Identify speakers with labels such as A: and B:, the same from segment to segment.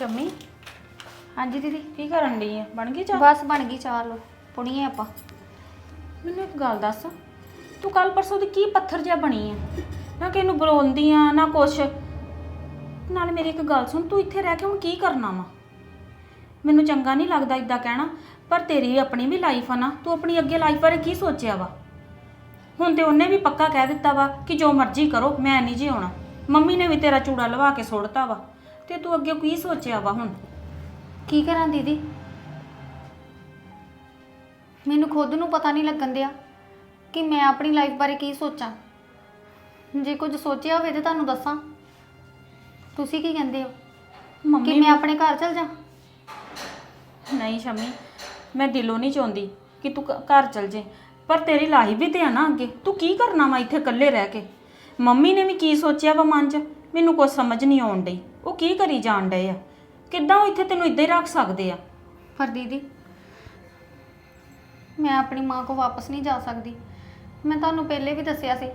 A: ਸ਼ੰਮੀ?
B: ਹਾਂਜੀ ਦੀਦੀ
A: ਕੀ ਕਰਨ ਡਈ ਆ? ਬਣ ਗਈ ਚਾਹ?
B: ਬਸ ਬਣ ਗਈ ਚਾਹ ਲੋ ਪੁਣੀਏ ਆਪਾਂ।
A: ਮੈਨੂੰ ਇੱਕ ਗੱਲ ਦੱਸ ਤੂੰ ਕੱਲ ਪਰਸੋਂ ਦੀ ਕੀ ਪੱਥਰ ਜਿਹਾ ਬਣੀ ਆ? ਨਾ ਕਿਸੇ ਨੂੰ ਬੁਲਾਉਂਦੀ ਆ ਨਾ ਕੁਛ। ਨਾਲ ਮੇਰੀ ਇੱਕ ਗੱਲ ਸੁਣ ਤੂੰ ਇੱਥੇ ਰਹਿ ਕੇ ਹੁਣ ਕੀ ਕਰਨਾ ਵਾ? ਮੈਨੂੰ ਚੰਗਾ ਨਹੀਂ ਲੱਗਦਾ ਇਦਾਂ ਕਹਿਣਾ ਪਰ ਤੇਰੀ ਆਪਣੀ ਵੀ ਲਾਈਫ ਆ ਨਾ ਤੂੰ ਆਪਣੀ ਅੱਗੇ ਲਾਈਫ ਬਾਰੇ ਕੀ ਸੋਚਿਆ ਵਾ? ਹੁਣ ਤੇ ਉਹਨੇ ਵੀ ਪੱਕਾ ਕਹਿ ਦਿੱਤਾ ਵਾ ਕਿ ਜੋ ਮਰਜ਼ੀ ਕਰੋ ਮੈਂ ਨਹੀਂ ਜੀ ਆਉਣਾ ਮੰਮੀ ਨੇ ਵੀ ਤੇਰਾ ਚੂੜਾ ਲਵਾ ਕੇ ਸੁੱਟਤਾ ਵਾ। ਤੇ ਤੂੰ ਅੱਗੇ ਕੀ ਸੋਚਿਆ ਵਾ ਹੁਣ?
B: ਕੀ ਕਰਾਂ ਦੀਦੀ? ਮੈਨੂੰ ਖੁਦ ਨੂੰ ਪਤਾ ਨਹੀਂ ਲੱਗਣ ਦਿਆ ਕਿ ਮੈਂ ਆਪਣੀ ਲਾਈਫ ਬਾਰੇ ਕੀ ਸੋਚਾਂ। ਜੇ ਕੁਝ ਸੋਚਿਆ ਹੋਵੇ ਤੇ ਤੁਹਾਨੂੰ ਦੱਸਾਂ। ਤੁਸੀਂ ਕੀ ਕਹਿੰਦੇ ਹੋ? ਕਿ
A: ਮੰਮੀ
B: ਮੈਂ ਆਪਣੇ ਘਰ ਚਲ ਜਾ
A: ਨਹੀਂ ਸ਼ਮੀ ਮੈਂ ਦਿਲੋਂ ਨਹੀਂ ਚਾਹੁੰਦੀ ਕਿ ਤੂੰ ਘ- ਘਰ ਚਲ ਜੇ। ਪਰ ਤੇਰੀ ਲਾਈ ਵੀ ਤੇ ਆ ਨਾ ਅੱਗੇ। ਤੂੰ ਕੀ ਕਰਨਾ ਵਾ ਇੱਥੇ ਇਕੱਲੇ ਰਹਿ ਕੇ? ਮੰਮੀ ਨੇ ਵੀ ਕੀ ਸੋਚਿਆ ਵਾ ਮਨ 'ਚ? ਮੈਨੂੰ ਕੁਝ ਸਮਝ ਨਹੀਂ ਆਉਣ ਡਈ। ਉਹ ਕੀ ਕਰੀ ਜਾਣ ਡਏ ਆ? ਕਿੱਦਾਂ ਉਹ ਇੱਥੇ ਤੈਨੂੰ ਇੱਦਾਂ ਹੀ ਰੱਖ ਸਕਦੇ ਆ?
B: ਪਰ ਦੀਦੀ ਮੈਂ ਆਪਣੀ ਮਾਂ ਕੋ ਵਾਪਸ ਨਹੀਂ ਜਾ ਸਕਦੀ। ਮੈਂ ਤੁਹਾਨੂੰ ਪਹਿਲੇ ਵੀ ਦੱਸਿਆ ਸੀ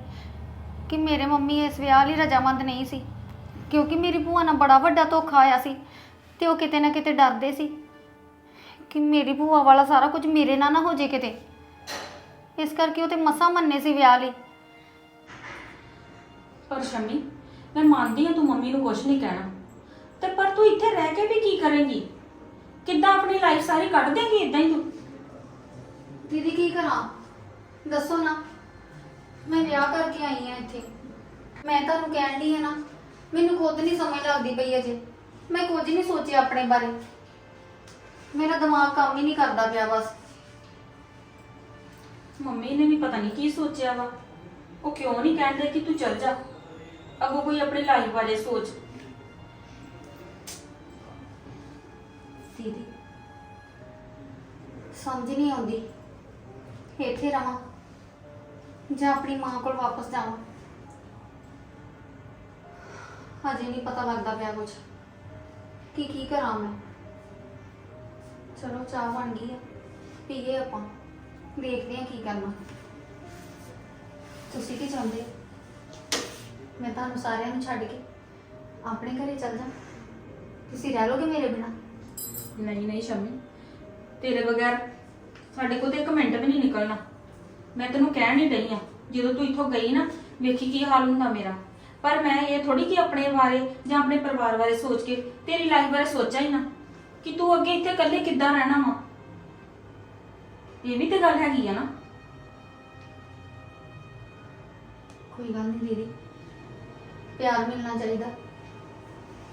B: ਕਿ ਮੇਰੇ ਮੰਮੀ ਇਸ ਵਿਆਹ ਲਈ ਰਜਾਮੰਦ ਨਹੀਂ ਸੀ। ਕਿਉਂਕਿ ਮੇਰੀ ਭੂਆ ਨਾਲ ਬੜਾ ਵੱਡਾ ਧੋਖਾ ਆਇਆ ਸੀ ਤੇ ਉਹ ਕਿਤੇ ਨਾ ਕਿਤੇ ਡਰਦੇ ਸੀ ਕਿ ਮੇਰੀ ਭੂਆ ਵਾਲਾ ਸਾਰਾ ਕੁਝ ਮੇਰੇ ਨਾਲ ਨਾ ਹੋ ਜੇ ਕਿਤੇ। ਇਸ ਕਰਕੇ ਉਹ ਤੇ ਮਸਾ ਮੰਨੇ ਸੀ ਵਿਆਹ ਲਈ।
A: ਪਰ ਸ਼ਮੀ ਮੈਂ ਮੰਨਦੀ ਆ ਤੂੰ ਮੰਮੀ ਨੂੰ ਕੁਝ ਨਹੀਂ ਕਹਿਣਾ। ਤੇ ਪਰ ਤੂੰ ਇੱਥੇ ਰਹਿ ਕੇ ਵੀ ਕੀ ਕਰੇਂਗੀ? ਕਿੱਦਾਂ ਆਪਣੀ ਲਾਈਫ ਸਾਰੀ ਕੱਢ ਦੇਂਗੀ ਇਦਾਂ ਹੀ ਤੂੰ?
B: ਦੀਦੀ ਕੀ ਕਰਾਂ? ਦੱਸੋ ਨਾ। ਮੈਂ ਵਿਆਹ ਕਰਕੇ ਆਈ ਆ ਇੱਥੇ। ਮੈਂ ਤੁਹਾਨੂੰ ਕਹਿਣ ਦੀ ਹੈ ਨਾ ਮੈਨੂੰ ਖੁਦ ਨਹੀਂ ਸਮਝ ਲੱਗਦੀ ਪਈ ਅਜੇ। ਮੈਂ ਕੁਝ ਨਹੀਂ ਸੋਚਿਆ ਆਪਣੇ ਬਾਰੇ। ਮੇਰਾ ਦਿਮਾਗ ਕੰਮ ਹੀ ਨਹੀਂ ਕਰਦਾ ਪਿਆ ਬਸ।
A: ਮੰਮੀ ਨੇ ਵੀ ਪਤਾ ਨਹੀਂ ਕੀ ਸੋਚਿਆ ਵਾ। ਉਹ ਕਿਉਂ ਨਹੀਂ ਕਹਿੰਦੇ ਕਿ ਤੂੰ ਚੱਲ ਜਾ? ਅੱਗੋਂ ਕੋਈ ਆਪਣੀ ਲਾਈਫ ਬਾਰੇ ਸੋਚ
B: ਦੀਦੀ ਸਮਝ ਨਹੀਂ ਆਉਂਦੀ ਇੱਥੇ ਰਵਾਂ ਜਾਂ ਆਪਣੀ ਮਾਂ ਕੋਲ ਵਾਪਸ ਜਾਵਾਂ ਹਜੇ ਨਹੀਂ ਪਤਾ ਲੱਗਦਾ ਪਿਆ ਕੁਝ ਕਿ ਕੀ ਕਰਾਂ ਮੈਂ ਚਲੋ ਚਾਹ ਬਣ ਗਈ ਆ ਪੀਏ ਆਪਾਂ ਦੇਖਦੇ ਆ ਕੀ ਕਰਨਾ ਤੁਸੀਂ ਕੀ ਚਾਹੁੰਦੇ ਹੋ? ਮੈਂ ਤੁਹਾਨੂੰ ਸਾਰਿਆਂ ਨੂੰ ਛੱਡ ਕੇ ਆਪਣੇ ਘਰੇ ਚੱਲ ਜਾ। ਤੁਸੀਂ ਰਹਿ ਲੋਗੇ ਮੇਰੇ ਬਿਨਾਂ?
A: ਨਹੀਂ ਨਹੀਂ ਸ਼ਮੀ। ਤੇਰੇ ਬਗੈਰ ਸਾਡੇ ਕੋਲ ਤੇ ਇੱਕ ਮਿੰਟ ਵੀ ਨਹੀਂ ਨਿਕਲਣਾ। ਮੈਂ ਤੈਨੂੰ ਕਹਿਣ ਹੀ ਡਈ ਆ ਜਦੋਂ ਤੂੰ ਇੱਥੋਂ ਗਈ ਨਾ ਵੇਖੀ ਕੀ ਹਾਲ ਹੁੰਦਾ ਮੇਰਾ। ਪਰ ਮੈਂ ਇਹ ਥੋੜੀ ਕਿ ਆਪਣੇ ਬਾਰੇ ਜਾਂ ਆਪਣੇ ਪਰਿਵਾਰ ਬਾਰੇ ਸੋਚ ਕੇ ਤੇਰੀ ਲਾਈਫ ਬਾਰੇ ਸੋਚਾਂ ਹੀ ਨਾ ਕਿ ਤੂੰ ਅੱਗੇ ਇੱਥੇ ਇਕੱਲੇ ਕਿੱਦਾਂ ਰਹਿਣਾ ਵਾ। ਇਹ ਵੀ ਤੇ ਗੱਲ ਹੈਗੀ ਆ ਨਾ।
B: ਕੋਈ ਗੱਲ ਨਹੀਂ ਦੀਦੀ। ਪਿਆਰ ਮਿਲਣਾ ਚਾਹੀਦਾ।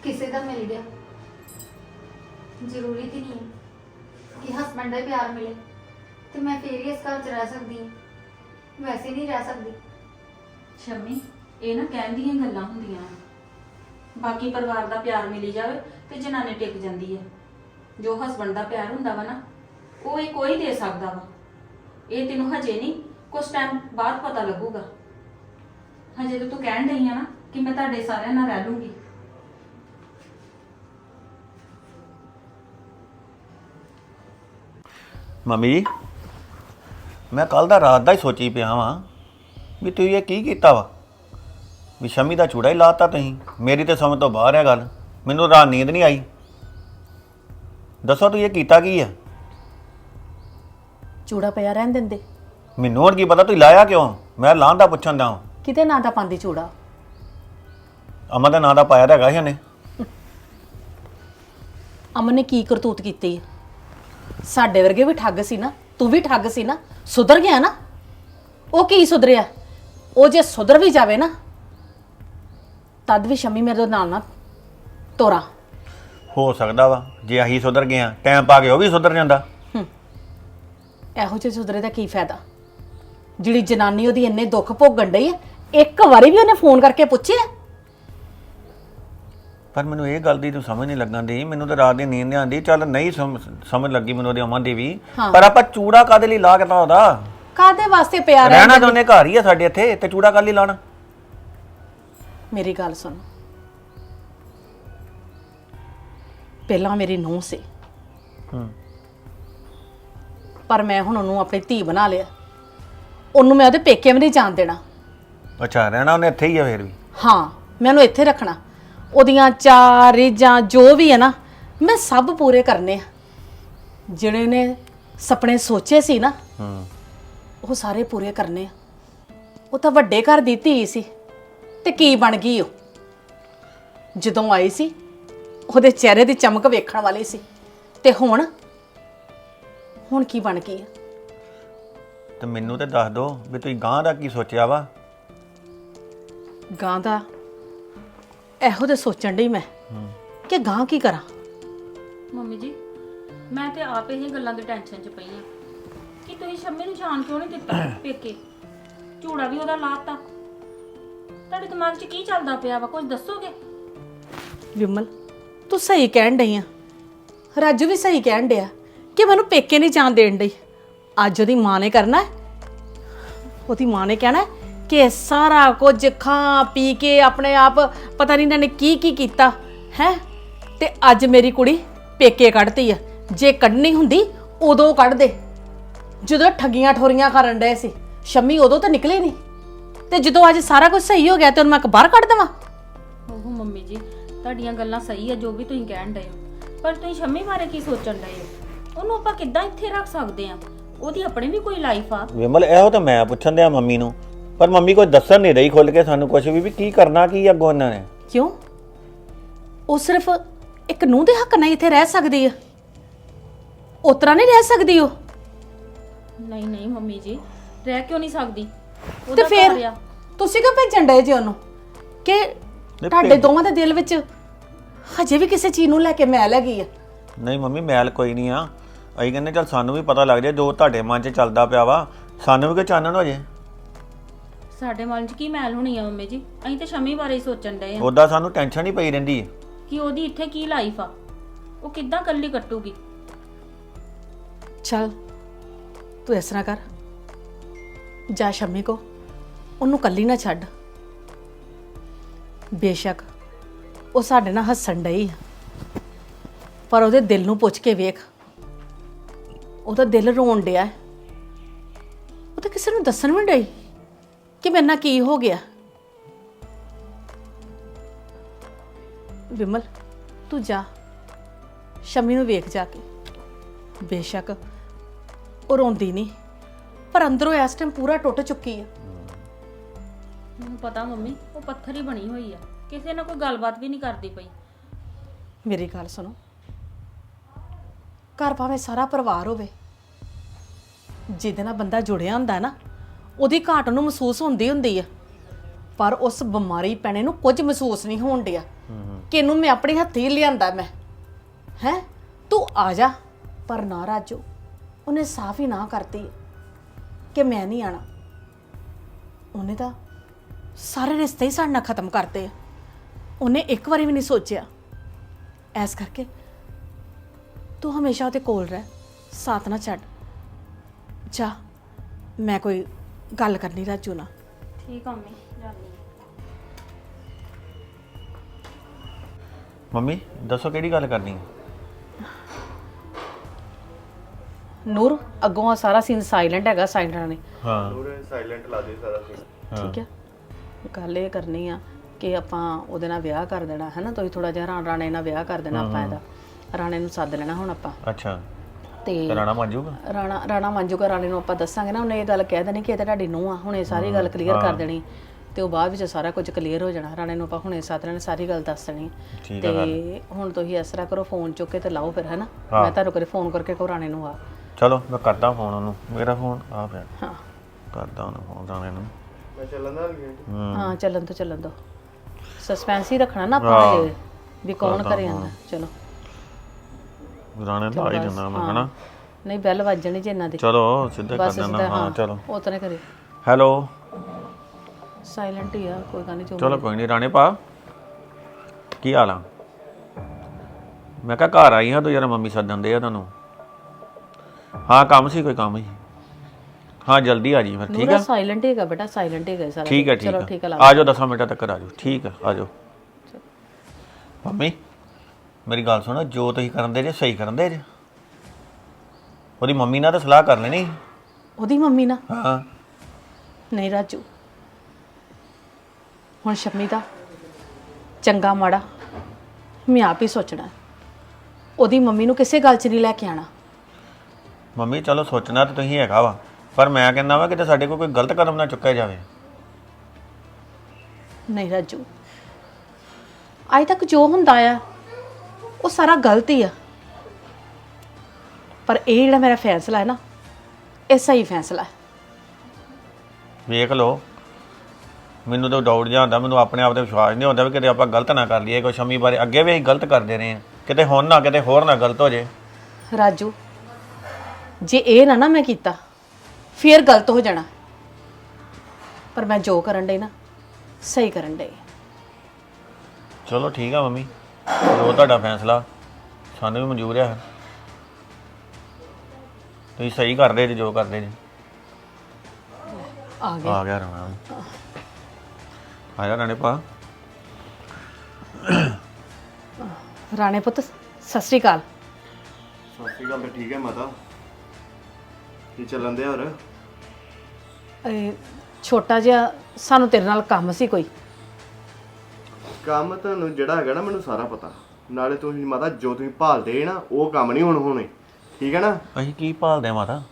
B: ਕਿਸੇ ਦਾ ਮਿਲ ਗਿਆ। ਜ਼ਰੂਰੀ ਤੇ ਨਹੀਂ ਹੈ ਕਿ ਹਸਬੰਡ ਦਾ ਹੀ ਪਿਆਰ ਮਿਲੇ। ਤੇ ਮੈਂ ਫੇਰ ਹੀ ਇਸ ਘਰ 'ਚ ਰਹਿ ਸਕਦੀ ਹਾਂ। ਵੈਸੇ ਨਹੀਂ ਰਹਿ ਸਕਦੀ।
A: ਸ਼ਮੀ, ਇਹ ਨਾ ਕਹਿਣ ਦੀਆਂ ਗੱਲਾਂ ਹੁੰਦੀਆਂ ਬਾਕੀ ਪਰਿਵਾਰ ਦਾ ਪਿਆਰ ਮਿਲੀ ਜਾਵੇ ਤੇ ਜਨਾਨੀ ਟਿਕ ਜਾਂਦੀ ਹੈ। ਜੋ ਹਸਬੰਡ ਦਾ ਪਿਆਰ ਹੁੰਦਾ ਵਾ ਨਾ, ਉਹ ਇਹ ਕੋਈ ਦੇ ਸਕਦਾ ਵਾ। ਇਹ ਤੈਨੂੰ ਹਜੇ ਨਹੀਂ ਕੁਝ ਟਾਈਮ ਬਾਅਦ ਪਤਾ ਲੱਗੂਗਾ। ਹਜੇ ਤਾਂ ਤੂੰ ਕਹਿਣ ਡਈ ਆ ਨਾ ਕਿ ਮੈਂ ਤੁਹਾਡੇ ਸਾਰਿਆਂ ਨਾਲ ਰਹਿ ਲੂੰਗੀ।
C: ਮੰਮੀ ਜੀ ਮੈਂ ਕੱਲ ਦਾ ਰਾਤ ਦਾ ਹੀ ਸੋਚੀ ਪਿਆ ਵਾਂ ਵੀ ਤੁਸੀਂ ਇਹ ਕੀ ਕੀਤਾ ਵਾ? ਵੀ ਸ਼ਮੀ ਦਾ ਚੂੜਾ ਹੀ ਲਾਤਾ ਤੁਸੀਂ। ਮੇਰੀ ਤੇ ਸਮਝ ਤੋਂ ਬਾਹਰ ਹੈ ਗੱਲ। ਮੈਨੂੰ ਰਾਤ ਨੀਂਦ ਨਹੀਂ ਆਈ। ਦੱਸੋ ਤੁਸੀਂ ਇਹ ਕੀਤਾ ਕੀ ਆ?
D: ਚੂੜਾ ਪਿਆ ਰਹਿਣ ਦਿੰਦੇ।
C: ਮੈਨੂੰ ਹੁਣ ਕੀ ਪਤਾ ਤੁਸੀਂ ਲਾਇਆ ਕਿਉਂ? ਮੈਂ ਲਾਂ ਦਾ ਪੁੱਛਣ ਦਾ
D: ਕਿਤੇ ਨਾਂ ਦਾ ਪਾਉਂਦੀ ਚੂੜਾ।
C: ਅਮਾ ਦਾ ਨਾਂ ਦਾ ਪਾਇਆ ਤਾਂ ਹੈਗਾ ਸੀ ਉਹਨੇ।
D: ਅਮਨ ਨੇ ਕੀ ਕਰਤੂਤ ਕੀਤੀ? ਹੈ? ਸਾਡੇ ਵਰਗੇ ਵੀ ਠੱਗ ਸੀ ਨਾ ਤੂੰ ਵੀ ਠੱਗ ਸੀ ਨਾ ਸੁਧਰ ਗਿਆ ਨਾ। ਉਹ ਕੀ ਸੁਧਰਿਆ? ਉਹ ਜੇ ਸੁਧਰ ਵੀ ਜਾਵੇ ਨਾ ਤਦ ਵੀ ਸ਼ਮੀ ਮੇਰੇ ਨਾਲ ਨਾ ਤੋਰਾ।
C: ਹੋ ਸਕਦਾ ਵਾ ਜੇ ਅਸੀਂ ਸੁਧਰ ਗਏ ਆ ਟਾਈਮ ਪਾ ਕੇ ਉਹ ਵੀ ਸੁਧਰ ਜਾਂਦਾ।
D: ਇਹੋ ਜਿਹੇ ਸੁਧਰੇ ਦਾ ਕੀ ਫਾਇਦਾ? ਜਿਹੜੀ ਜਨਾਨੀ ਉਹਦੀ ਇੰਨੇ ਦੁੱਖ ਭੋਗਣ ਡਈ ਹੈ ਇੱਕ ਵਾਰੀ ਵੀ ਉਹਨੇ ਫੋਨ ਕਰਕੇ ਪੁੱਛਿਆ?
C: ਪਰ ਮੈਨੂੰ ਇਹ ਗੱਲ ਦੀ ਤੂੰ ਸਮਝ ਨਹੀਂ ਲੱਗਣ ਦੀ ਮੈਨੂੰ ਤਾਂ ਰਾਤ ਦੀ ਨੀਂਦ ਨਹੀਂ ਆਉਂਦੀ। ਚੱਲ ਨਹੀਂ ਸਮ- ਸਮਝ ਲੱਗੀ ਮੈਨੂੰ ਉਹਦੀ ਅਮਨ ਦੀ ਵੀ। ਪਰ ਆਪਾਂ ਚੂੜਾ ਕਾਦੇ ਲਈ ਲਾ ਕੇ ਤਾ ਉਹਦਾ?
D: ਕਾਦੇ ਵਾਸਤੇ ਪਿਆ ਰਹਿਣ
C: ਰਹਿਣਾ ਤਾਂ ਉਹਨੇ ਘਰ ਹੀ ਆ ਸਾਡੇ ਇੱਥੇ ਤੇ ਚੂੜਾ ਕੱਲ ਹੀ ਲਾਣਾ
D: ਮੇਰੀ ਗੱਲ ਸੁਣ। ਪਹਿਲਾਂ ਮੇਰੀ ਨੂੰਹ ਸੀ।
C: ਹੂੰ।
D: ਪਰ ਮੈਂ ਹੁਣ ਉਹਨੂੰ ਆਪਣੀ ਧੀ ਬਣਾ ਲਿਆ। ਉਹਨੂੰ ਮੈਂ ਉਹਦੇ ਪੇਕੇ ਵੀ ਨਹੀਂ ਜਾਣ ਦੇਣਾ।
C: ਅੱਛਾ ਰਹਿਣਾ ਉਹਨੇ ਇੱਥੇ ਹੀ ਆ ਫੇਰ ਵੀ?
D: ਹਾਂ ਮੈਂ ਉਹਨੂੰ ਇੱਥੇ ਰੱਖਣਾ। ਉਹਦੀਆਂ ਚਾਰ ਰੀਝਾਂ ਜੋ ਵੀ ਹੈ ਨਾ ਮੈਂ ਸਭ ਪੂਰੇ ਕਰਨੇ ਆ। ਜਿਹੜੇ ਨੇ ਸੁਪਨੇ ਸੋਚੇ ਸੀ ਨਾ
C: ਹੂੰ।
D: ਉਹ ਸਾਰੇ ਪੂਰੇ ਕਰਨੇ ਆ। ਉਹ ਤਾਂ ਵੱਡੇ ਘਰ ਦੀ ਧੀ ਸੀ ਤੇ ਕੀ ਬਣ ਗਈ ਉਹ? ਜਦੋਂ ਆਈ ਸੀ ਉਹਦੇ ਚਿਹਰੇ ਦੀ ਚਮਕ ਵੇਖਣ ਵਾਲੀ ਸੀ ਤੇ ਹੁਣ ਹੁਣ ਕੀ ਬਣ ਗਈ ਆ?
C: ਤੇ ਮੈਨੂੰ ਤੇ ਦੱਸ ਦੋ ਵੀ ਤੁਸੀਂ ਗਾਂ ਦਾ ਕੀ ਸੋਚਿਆ ਵਾ?
D: ਗਾਂ ਦਾ ਇਹੋ ਤੇ ਸੋਚਣ ਡਈ ਮੈਂ ਕਿ ਗਾਂ ਕੀ ਕਰਾਂ?
A: ਮੰਮੀ ਜੀ ਮੈਂ ਤੇ ਆਪ ਇਹ ਗੱਲਾਂ ਦੀ ਟੈਨਸ਼ਨ 'ਚ ਪਈ ਆ ਕਿ ਤੁਸੀਂ ਸ਼ੰਮੀ ਨੂੰ ਜਾਣ ਕਿਉਂ ਨਹੀਂ ਦਿੱਤਾ ਪੇਕੇ? ਝੂੜਾ ਵੀ ਉਹਦਾ ਲਾਤਾ। ਤੁਹਾਡੇ ਦਿਮਾਗ 'ਚ ਕੀ ਚੱਲਦਾ ਪਿਆ ਵਾ ਕੁਝ ਦੱਸੋਗੇ?
D: ਵਿਮਲ ਤੂੰ ਸਹੀ ਕਹਿਣ ਡਈ ਆ। ਰਾਜੂ ਵੀ ਸਹੀ ਕਹਿਣ ਡਿਆ ਕਿ ਮੈਨੂੰ ਪੇਕੇ ਨਹੀਂ ਜਾਣ ਦੇਣ ਡਈ। ਅੱਜ ਉਹਦੀ ਮਾਂ ਨੇ ਕਰਨਾ ਹੈ। ਉਹਦੀ ਮਾਂ ਨੇ ਕਹਿਣਾ ਹੈ ਕਿ ਸਾਰਾ ਕੁਝ ਖਾ ਪੀ ਕੇ ਆਪਣੇ ਆਪ ਪਤਾ ਨਹੀਂ ਇਹਨਾਂ ਨੇ ਕੀ ਕੀ ਕੀਤਾ ਹੈ? ਤੇ ਅੱਜ ਮੇਰੀ ਕੁੜੀ ਪੇਕੇ ਕੱਢਤੀ ਆ। ਜੇ ਕੱਢਣੀ ਹੁੰਦੀ ਉਦੋਂ ਕੱਢ ਦੇ। ਜਦੋਂ ਠੱਗੀਆਂ ਠੋਰੀਆਂ ਕਰਨ ਡਏ ਸੀ ਸ਼ੰਮੀ ਉਦੋਂ ਤਾਂ ਨਿਕਲੇ ਨਹੀਂ। ਤੇ ਜਦੋਂ ਅੱਜ ਸਾਰਾ ਕੁਝ ਸਹੀ ਹੋ ਗਿਆ ਤੇ ਉਹਨੂੰ ਮੈਂ ਬਾਹਰ ਕੱਢ ਦੇਵਾਂ?
A: ਉਹ ਮੰਮੀ ਜੀ ਤੁਹਾਡੀਆਂ ਗੱਲਾਂ ਸਹੀ ਆ ਜੋ ਵੀ ਤੁਸੀਂ ਕਹਿਣ ਡਏ ਹੋ। ਪਰ ਤੁਸੀਂ ਸ਼ੰਮੀ ਬਾਰੇ ਕੀ ਸੋਚਣ ਡਏ ਹੋ? ਉਹਨੂੰ ਆਪਾਂ ਕਿੱਦਾਂ ਇੱਥੇ ਰੱਖ ਸਕਦੇ ਆ? ਉਹਦੀ ਆਪਣੀ ਵੀ ਕੋਈ ਲਾਈਫ ਆ।
C: ਵਿਮਲ ਇਹੋ ਤਾਂ ਮੈਂ ਪੁੱਛਣ ਦਿਆ ਮੰਮੀ ਨੂੰ। ਪਰ ਮੰਮੀ ਕੋਈ ਦੱਸਣ ਨਹੀਂ ਰਹੀ ਖੁੱਲ ਕੇ ਸਾਨੂੰ ਕੁਝ ਵੀ ਵੀ ਕੀ ਕਰਨਾ ਕੀ ਅੱਗੋਂ ਇਹਨਾਂ ਨੇ?
D: ਕਿਉਂ? ਉਹ ਸਿਰਫ ਇੱਕ ਨੂੰਹ ਦੇ ਹੱਕ ਨਾਲ ਇੱਥੇ ਰਹਿ ਸਕਦੀ ਆ। ਉਤਰਾ ਨਹੀਂ ਰਹਿ ਸਕਦੀ ਉਹ?
A: ਨਹੀਂ ਨਹੀਂ ਮੰਮੀ ਜੀ ਰਹਿ ਕਿਉਂ ਨਹੀਂ ਸਕਦੀ?
D: ਤੇ
A: ਉਹਦਾ
D: ਫਿਰ
A: ਘਰ ਆ।
D: ਤੁਸੀਂ ਕਿਉਂ ਭੇਜਣ ਡਏ ਜੀ ਉਹਨੂੰ? ਕਿ ਤੁਹਾਡੇ ਦੋਵਾਂ ਦੇ ਦਿਲ ਵਿੱਚ ਹਜੇ ਵੀ ਕਿਸੇ ਚੀਜ਼ ਨੂੰ ਲੈ ਕੇ ਮੈਲ ਹੈਗੀ ਆ?
C: ਨਹੀਂ ਮੰਮੀ ਮੈਲ ਕੋਈ ਨਹੀਂ ਆ। ਅਸੀਂ ਕਹਿੰਦੇ ਚੱਲ ਸਾਨੂੰ ਵੀ ਪਤਾ ਲੱਗ ਜਾਏ ਜੋ ਤੁਹਾਡੇ ਮਨ 'ਚ ਚੱਲਦਾ ਪਿਆ ਵਾ। ਸਾਨੂੰ ਵੀ ਕੋਈ ਚਾਨਣ ਹੋ ਜੇ।
A: ਸਾਡੇ ਮਨ 'ਚ ਕੀ ਮੈਲ ਹੋਣੀ ਆ ਮੰਮੀ ਜੀ? ਅਸੀਂ ਤੇ ਸ਼ਮੀ ਬਾਰੇ ਹੀ ਸੋਚਣ ਡਏ ਆ।
C: ਉਦਾਂ ਸਾਨੂੰ ਟੈਨਸ਼ਨ ਹੀ ਪਈ ਰਹਿੰਦੀ ਹੈ
A: ਕਿ ਉਹਦੀ ਇੱਥੇ ਕੀ ਲਾਈਫ ਆ? ਉਹ ਕਿੱਦਾਂ ਕੱਲੀ ਕੱਟੂਗੀ?
D: ਚਲ ਤੂੰ ਇਸ ਤਰ੍ਹਾਂ ਕਰ। ਜਾ ਸ਼ੰਮੀ ਕੋ ਉਹਨੂੰ ਕੱਲੀ ਨਾ ਛੱਡ। ਬੇਸ਼ੱਕ ਉਹ ਸਾਡੇ ਨਾਲ ਹੱਸਣ ਡਈ ਆ। ਪਰ ਉਹਦੇ ਦਿਲ ਨੂੰ ਪੁੱਛ ਕੇ ਵੇਖ। ਉਹਦਾ ਦਿਲ ਰੋਣ ਡਿਆ। ਹੈ। ਉਹ ਤਾਂ ਕਿਸੇ ਨੂੰ ਦੱਸਣ ਵੀ ਨਹੀਂ ਡਈ। ਕਿ ਮੇਰੇ ਨਾਲ ਕੀ ਹੋ ਗਿਆ? ਵਿਮਲ ਤੂੰ ਜਾ। ਸ਼ਮੀ ਨੂੰ ਵੇਖ ਜਾ ਕੇ। ਬੇਸ਼ੱਕ ਉਹ ਰੋਂਦੀ ਨਹੀਂ ਪਰ ਅੰਦਰੋਂ ਇਸ ਟਾਈਮ ਪੂਰਾ ਟੁੱਟ ਚੁੱਕੀ ਹੈ
A: ਮੈਨੂੰ ਪਤਾ ਮੰਮੀ ਉਹ ਪੱਥਰ ਹੀ ਬਣੀ ਹੋਈ ਆ। ਕਿਸੇ ਨਾਲ ਕੋਈ ਗੱਲਬਾਤ ਵੀ ਨਹੀਂ ਕਰਦੀ ਪਈ।
D: ਮੇਰੀ ਗੱਲ ਸੁਣੋ। ਘਰ ਭਾਵੇਂ ਸਾਰਾ ਪਰਿਵਾਰ ਹੋਵੇ ਜਿਹਦੇ ਨਾਲ ਬੰਦਾ ਜੁੜਿਆ ਹੁੰਦਾ ਨਾ ਉਹਦੀ ਘਾਟ ਨੂੰ ਮਹਿਸੂਸ ਹੁੰਦੀ ਹੁੰਦੀ ਆ। ਪਰ ਉਸ ਬਿਮਾਰੀ ਪੈਣੇ ਨੂੰ ਕੁਝ ਮਹਿਸੂਸ ਨਹੀਂ ਹੋਣ ਡਿਆ। ਕਿ ਇਹਨੂੰ ਮੈਂ ਆਪਣੇ ਹੱਥੀਂ ਲਿਆਂਦਾ ਮੈਂ। ਹੈ? ਤੂੰ ਆ ਜਾ। ਪਰ ਨਾ ਰਾਜੂ, ਉਹਨੇ ਸਾਫ਼ ਹੀ ਨਾ ਕਰਤੀ ਕਿ ਮੈਂ ਨਹੀਂ ਆਣਾ। ਉਹਨੇ ਤਾਂ ਸਾਰੇ ਰਿਸ਼ਤੇ ਹੀ ਸਾਡੇ ਨਾਲ ਖਤਮ ਕਰਤੇ ਆ। ਉਹਨੇ ਇੱਕ ਵਾਰੀ ਵੀ ਨਹੀਂ ਸੋਚਿਆ। ਐਸ ਕਰਕੇ ਤੂੰ ਹਮੇਸ਼ਾ ਉਹਦੇ ਕੋਲ ਰਹਿ। ਸਾਥ ਨਾ ਛੱਡ। ਜਾ, ਮੈਂ ਕੋਈ ਗੱਲ ਕਰਨੀ ਰਾਜੂ ਨਾਲ।
A: ਠੀਕ ਆ ਮੰਮੀ ਜਾਂਦੀ।
C: ਮੰਮੀ ਦੱਸੋ ਕਿਹੜੀ ਗੱਲ ਕਰਨੀ ਹੈ
D: ਨੂਰ ਅੱਗੋਂ ਆ ਸਾਰਾ ਸੀਨ ਸਾਇਲੈਂਟ ਹੈਗਾ ਸਾਇਲੈਂਟ ਨੇ।
C: ਹਾਂ।
D: ਠੀਕ ਹੈ ਗੱਲ ਇਹ ਕਰਨੀ ਆ ਕਿ ਆਪਾਂ ਉਹਦੇ ਨਾਲ ਵਿਆਹ ਕਰ ਦੇਣਾ ਹੈ ਨਾ ਤੁਸੀਂ ਥੋੜਾ ਜਿਹਾ ਰਾ- ਰਾਣੇ ਨਾਲ ਵਿਆਹ ਕਰ ਦੇਣਾ ਆਪਾਂ ਇਹਦਾ। ਰਾਣੇ ਨੂੰ ਸੱਦ ਲੈਣਾ ਹੁਣ ਆਪਾਂ।
C: ਅੱਛਾ।
D: ਤੇ
C: ਤੇ ਰਾਣਾ ਮੰਨ ਜਾਊਗਾ?
D: ਰਾਣਾ ਰਾਣਾ ਮੰਜੂਗਾ ਰਾਣੇ ਨੂੰ ਆਪਾਂ ਦੱਸਾਂਗੇ ਨਾ ਉਹਨੇ ਇਹ ਗੱਲ ਕਹਿ ਦੇਣੀ ਕਿ ਇਹ ਤਾਂ ਤੁਹਾਡੀ ਨੂੰਹ ਆ ਹੁਣੇ ਸਾਰੀ ਗੱਲ ਕਲੀਅਰ ਕਰ ਦੇਣੀ ਤੇ ਉਹ ਬਾਅਦ ਵਿੱਚ ਸਾਰਾ ਕੁਝ ਕਲੀਅਰ ਹੋ ਜਾਣਾ। ਰਾਣੇ ਨੂੰ ਆਪਾਂ ਹੁਣੇ ਸੱਦ ਲੈਣਾ ਸਾਰੀ ਗੱਲ ਦੱਸ ਦੇਣੀ।
C: ਠੀਕ ਆ ਗੱਲ
D: ਤੇ ਹੁਣ ਤੁਸੀਂ ਇਸ ਤਰ੍ਹਾਂ ਕਰੋ ਫੋਨ ਚੁੱਕ ਕੇ ਤੇ ਲਾਓ ਫਿਰ ਹੈਨਾ? ਮੈਂ ਤੁਹਾਨੂੰ ਕਰੇ ਫੋਨ ਕਰਕੇ ਕਹੋ ਰਾਣੇ ਨੂੰ ਆ।
C: ਚਲੋ ਮੈਂ ਕਰਦਾ ਫੋਨ ਉਹਨੂੰ। ਮੇਰਾ ਫੋਨ ਆ ਪਿਆ
D: ਹਾਂ।
C: ਕਰਦਾ ਉਹਨੂੰ ਫੋਨ ਰਾਣੇ ਨੂੰ।
D: ਹਾਂ। ਚੱਲਣ ਤੋਂ ਚੱਲਣ ਤੋਂ ਸਸਪੈਂਸ ਹੀ ਰੱਖਣਾ ਨਾ ਆਪਾਂ ਹਜੇ ਵੀ ਕੌਣ ਕਰੇ ਆਂਦਾ ਚਲੋ।
C: ਰਾਣੇ ਲਾ ਹੀ ਦਿੰਦਾ ਮੈਂ ਹਨਾ?
D: ਨਹੀਂ ਬੈਲ ਵੱਜਣੀ ਜੇ ਇਹਨਾਂ ਦੀ।
C: ਚਲੋ ਸਿੱਧੇ ਕਰ
D: ਸਿੱਧਾ
C: ਹਾਂ ਚਲੋ।
D: ਉਹ ਤਾਂ ਕਰੇ।
C: ਹੈਲੋ।
D: ਸਾਇਲੈਂਟ ਹੀ ਆ ਕੋਈ ਗੱਲ ਨਹੀਂ
C: ਚਲੋ ਕੋਈ ਨਹੀਂ ਰਾਣੇ ਪਾ। ਕੀ ਹਾਲ ਆ? ਮੈਂ ਕਿਹਾ ਘਰ ਆਈ ਹਾਂ ਤੂੰ ਯਾਰ ਮੰਮੀ ਸੱਦਣ ਦੇ ਆ ਤੁਹਾਨੂੰ ਹਾਂ ਕੰਮ ਸੀ ਕੋਈ ਕੰਮ ਸੀ ਹਾਂ ਜਲਦੀ ਆ ਜੀ ਫਿਰ ਠੀਕ ਆ?
D: ਸਾਇਲੈਂਟ ਹੈਗਾ ਬੇਟਾ ਸਾਇਲੈਂਟ ਹੈਗਾ ਸਾਰਾ
C: ਠੀਕ ਹੈ ਠੀਕ
D: ਚਲੋ
C: ਹੈ
D: ਹੈ
C: ਆ ਜਾਓ 10 ਮਿੰਟਾਂ ਤੱਕ ਆ ਜਾਓ। ਠੀਕ ਹੈ ਆ ਜਾਓ। ਮੰਮੀ? ਮੇਰੀ ਗੱਲ ਸੁਣੋ ਜੋ ਤੁਸੀਂ ਕਰਨ ਦੇ ਜੇ ਸਹੀ ਕਰਨ ਦੇ ਜੇ। ਉਹਦੀ ਮੰਮੀ ਨਾਲ ਤਾਂ ਸਲਾਹ ਕਰ ਲੈਣੀ।
D: ਉਹਦੀ ਮੰਮੀ ਨਾ
C: ਹਾਂ।
D: ਨਹੀਂ ਰਾਜੂ। ਹੁਣ ਸ਼ਮੀ ਦਾ ਚੰਗਾ ਮਾੜਾ ਮੈਂ ਆਪ ਹੀ ਸੋਚਣਾ। ਉਹਦੀ ਮੰਮੀ ਨੂੰ ਕਿਸੇ ਗੱਲ 'ਚ ਨਹੀਂ ਲੈ ਕੇ ਆਣਾ।
C: ਮੰਮੀ ਚਲੋ ਸੋਚਣਾ ਤਾਂ ਤੁਸੀਂ ਹੈਗਾ ਵਾ ਪਰ ਮੈਂ ਕਹਿੰਦਾ ਵਾ ਕਿਤੇ ਸਾਡੇ ਕੋਲ ਕੋਈ ਗਲਤ ਕਦਮ ਨਾ ਚੁੱਕਿਆ ਜਾਵੇ।
D: ਨਹੀਂ ਰਾਜੂ। ਅੱਜ ਤੱਕ ਜੋ ਹੁੰਦਾ ਆ ਉਹ ਸਾਰਾ ਗਲਤ ਹੀ ਆ। ਪਰ ਇਹ ਜਿਹੜਾ ਮੇਰਾ ਫੈਸਲਾ ਹੈ ਨਾ ਇਹ ਸਹੀ ਫੈਸਲਾ ਹੈ।
C: ਵੇਖ ਲਓ ਮੈਨੂੰ ਤਾਂ ਡਾਊਟ ਜਿਹਾ ਹੁੰਦਾ ਮੈਨੂੰ ਆਪਣੇ ਆਪ ਤੇ ਵਿਸ਼ਵਾਸ ਨਹੀਂ ਹੁੰਦਾ ਵੀ ਕਿਤੇ ਆਪਾਂ ਗਲਤ ਨਾ ਕਰ ਲਈਏ ਕੋਈ ਸ਼ਮੀ ਬਾਰੇ ਅੱਗੇ ਵੀ ਅਸੀਂ ਗਲਤ ਕਰਦੇ ਰਹੇ ਹਾਂ। ਕਿਤੇ ਹੁਣ ਨਾ ਕਿਤੇ ਹੋਰ ਨਾ ਗਲਤ ਹੋ ਜੇ।
D: ਰਾਜੂ ਜੇ ਇਹ ਨਾ ਨਾ ਮੈਂ ਕੀਤਾ ਫੇਰ ਗਲਤ ਹੋ ਜਾਣਾ। ਪਰ ਮੈਂ ਜੋ ਕਰਨ ਡਈ ਨਾ ਸਹੀ ਕਰਨ ਡਈ।
C: ਚਲੋ ਠੀਕ ਆ ਮੰਮੀ। ਜੋ ਤੁਹਾਡਾ ਫੈਸਲਾ। ਸਾਨੂੰ ਵੀ ਮਨਜ਼ੂਰ ਆ। ਤੁਸੀਂ ਸਹੀ ਕਰਦੇ ਜੀ ਜੋ ਕਰਦੇ ਜੀ।
D: ਆ ਗਿਆ
C: ਆ ਗਿਆ ਰਣਾ ਆ ਜਾ ਰਾਣੇ ਪਾ
D: ਰਾਣੇ ਪੁੱਤ ਸਤਿ ਸ੍ਰੀ ਅਕਾਲ।
E: ਸਤਿ ਸ਼੍ਰੀ ਅਕਾਲ ਤੇ ਠੀਕ ਹੈ ਮਾਤਾ। ਕੀ ਚੱਲਣ ਦੇ ਹੋਰ?
D: ਇਹ ਛੋਟਾ ਜਿਹਾ ਸਾਨੂੰ ਤੇਰੇ ਨਾਲ ਕੰਮ ਸੀ ਕੋਈ।
E: ਕੰਮ ਤੁਹਾਨੂੰ ਜਿਹੜਾ ਹੈਗਾ ਨਾ ਮੈਨੂੰ ਸਾਰਾ ਪਤਾ। ਨਾਲੇ ਤੁਸੀਂ ਮਾਤਾ ਜੋ ਤੁਸੀਂ ਭਾਲਦੇ ਨਾ ਉਹ ਕੰਮ ਨਹੀਂ ਹੁਣ ਹੋਣੇ। ਠੀਕ ਹੈ ਨਾ?
C: ਅਸੀਂ ਕੀ ਭਾਲਦੇ ਆ ਮਾਤਾ?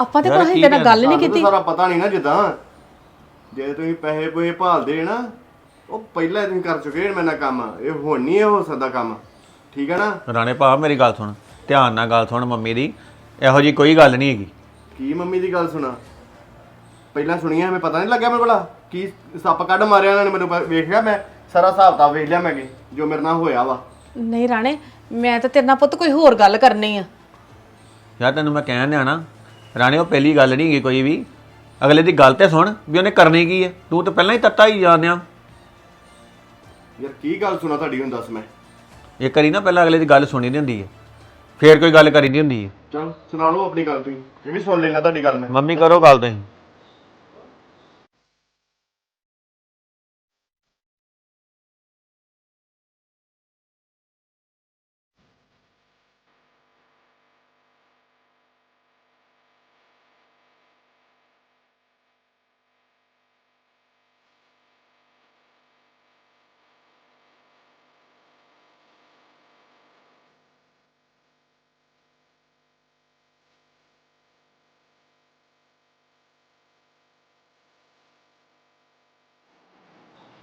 D: ਆਪਾਂ ਤੇ ਕੋਈ ਤੇਰੇ ਨਾਲ ਗੱਲ ਨਹੀਂ ਕੀਤੀ।
E: ਸਾਰਾ ਪਤਾ ਨਹੀਂ ਨਾ ਜਿੱਦਾਂ। ਜੇ ਤੁਸੀਂ ਪੈਸੇ ਪੂਏ ਭਾਲਦੇ ਨਾ ਉਹ ਪਹਿਲਾਂ ਹੀ ਤੁਸੀਂ ਕਰ ਚੁੱਕੇ ਮੇਰੇ ਨਾਲ ਕੰਮ। ਇਹ ਹੁਣ ਨਹੀਂ ਇਹ ਹੋ ਸਕਦਾ ਕੰਮ। ਠੀਕ ਹੈ ਨਾ?
C: ਰਾਣੇ ਭਾ ਮੇਰੀ ਗੱਲ ਸੁਣ। ਧਿਆਨ ਨਾਲ ਗੱਲ ਸੁਣ ਮੰਮੀ ਦੀ। ਇਹੋ ਜੀ ਕੋਈ ਗੱਲ ਨਹੀਂ ਹੈਗੀ।
E: ਕੀ ਮੰਮੀ ਦੀ ਗੱਲ ਸੁਣਾ? ਪਹਿਲਾਂ ਸੁਣੀਆਂ ਮੈਂ ਪਤਾ ਨਹੀਂ ਲੱਗਿਆ ਮੈਨੂੰ ਭਲਾ ਕੀ ਸੱਪ ਕੱਢ ਮਾਰਿਆ ਇਹਨਾਂ ਨੇ ਮੈਨੂੰ? ਪ- ਵੇਖਿਆ ਮੈਂ? ਸਾਰਾ ਹਿਸਾਬ ਤਾਂ ਵੇਖ ਲਿਆ ਮੈਂ ਕਿ ਜੋ ਮੇਰੇ ਨਾਲ ਹੋਇਆ ਵਾ।
D: ਨਹੀਂ ਰਾਣੇ ਮੈਂ ਤਾਂ ਤੇਰੇ ਨਾਲ ਪੁੱਤ ਕੋਈ ਹੋਰ ਗੱਲ ਕਰਨੀ ਆ।
C: ਯਾਰ ਤੈਨੂੰ ਮੈਂ ਕਹਿਣ ਨਾ ਰਾਣੇ ਉਹ ਪਹਿਲੀ ਗੱਲ ਨਹੀਂ ਹੈਗੀ ਕੋਈ ਵੀ। ਅਗਲੇ ਦੀ ਗੱਲ ਤੇ ਸੁਣ ਵੀ ਉਹਨੇ ਕਰਨੀ ਕੀ ਹੈ ਤੂੰ ਤਾਂ ਪਹਿਲਾਂ ਹੀ ਤੱਤਾ ਹੀ ਜਾਣਿਆ।
E: ਯਾਰ ਕੀ ਗੱਲ ਸੁਣਾ ਤੁਹਾਡੀ ਹੁਣ ਦੱਸ ਮੈਂ।
C: ਇਹ ਕਰੀ ਨਾ ਪਹਿਲਾਂ ਅਗਲੇ ਦੀ ਗੱਲ ਸੁਣੀ ਦੀ ਹੁੰਦੀ ਹੈ ਫੇਰ ਕੋਈ ਗੱਲ ਕਰੀ ਦੀ ਹੁੰਦੀ ਹੈ
E: ਚਲ ਸੁਣਾ ਲਓ ਆਪਣੀ ਗੱਲ ਤੁਸੀਂ। ਇਹ ਵੀ ਸੁਣ ਲੈਣਾ ਤੁਹਾਡੀ ਗੱਲ ਮੈਂ।
C: ਮੰਮੀ ਕਰੋ ਗੱਲ ਤੁਸੀਂ।